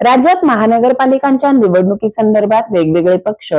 राज्यात महानगरपालिकांच्या निवडणुकीसंदर्भात वेगवेगळे पक्ष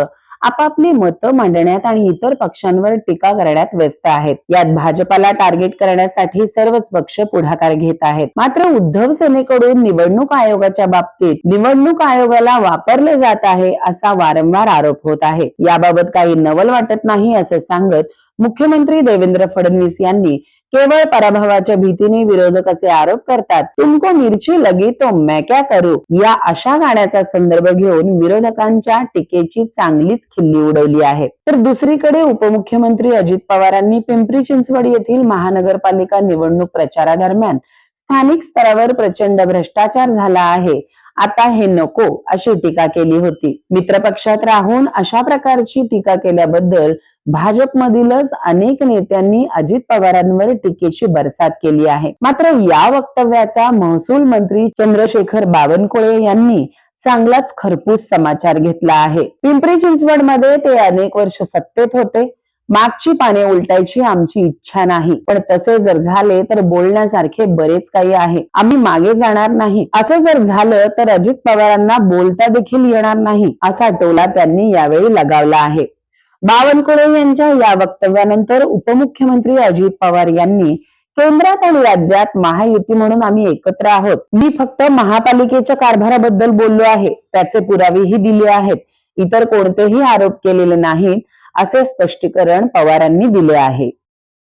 आपापली मतं मांडण्यात आणि इतर पक्षांवर टीका करण्यात व्यस्त आहेत. यात भाजपाला टार्गेट करण्यासाठी सर्वच पक्ष पुढाकार घेत आहेत. मात्र उद्धव सेनेकडून निवडणूक आयोगाच्या बाबतीत निवडणूक आयोगाला वापरले जात आहे असा वारंवार आरोप होत आहे. याबाबत काही नवल वाटत नाही असे सांगत मुख्यमंत्री देवेंद्र फडणवीस यांनी केवळ पराभवाच्या भीतीने विरोधक असे आरोप करतात. तुमको मिरची लगी तो मैं क्या करू? या अशा गाण्याचा संदर्भ घेऊन विरोधकांच्या टीकेची चांगलीच खिल्ली उडवली आहे. तर दुसरीकडे उपमुख्यमंत्री अजित पवारांनी पिंपरी चिंचवड येथील महानगरपालिका निवडणूक प्रचारादरम्यान स्थानिक स्तरावर प्रचंड भ्रष्टाचार झाला आहे. आता हे नको अशी टीका केली होती. मित्रपक्षात राहून अशा प्रकारची टीका केल्याबद्दल भाजपमधीलच अनेक नेत्यांनी अजित पवारांवर टीकेची बरसात केली आहे. मात्र या वक्तव्याचा महसूल मंत्री चंद्रशेखर बावनकुळे यांनी चांगलाच खरपूस समाचार घेतला आहे. पिंपरी चिंचवडमध्ये ते अनेक वर्ष सत्तेत होते. मागची पाने उलटायची आमची इच्छा नाही. पण तसे जर झाले तर बोलण्यासारखे बरेच काही आहे. आम्ही मागे जाणार नाही. असं जर झालं तर अजित पवारांना बोलता देखील येणार नाही असा टोला त्यांनी यावेळी लगावला आहे. बावनकुळे यांच्या या वक्तव्यानंतर उपमुख्यमंत्री अजित पवार यांनी केंद्रात आणि राज्यात महायुती म्हणून आम्ही एकत्र आहोत. मी फक्त महापालिकेच्या कारभाराबद्दल बोललो आहे. त्याचे पुरावेही दिले आहेत. इतर कोणतेही आरोप केलेले नाहीत असे स्पष्टीकरण पवारांनी दिले आहे.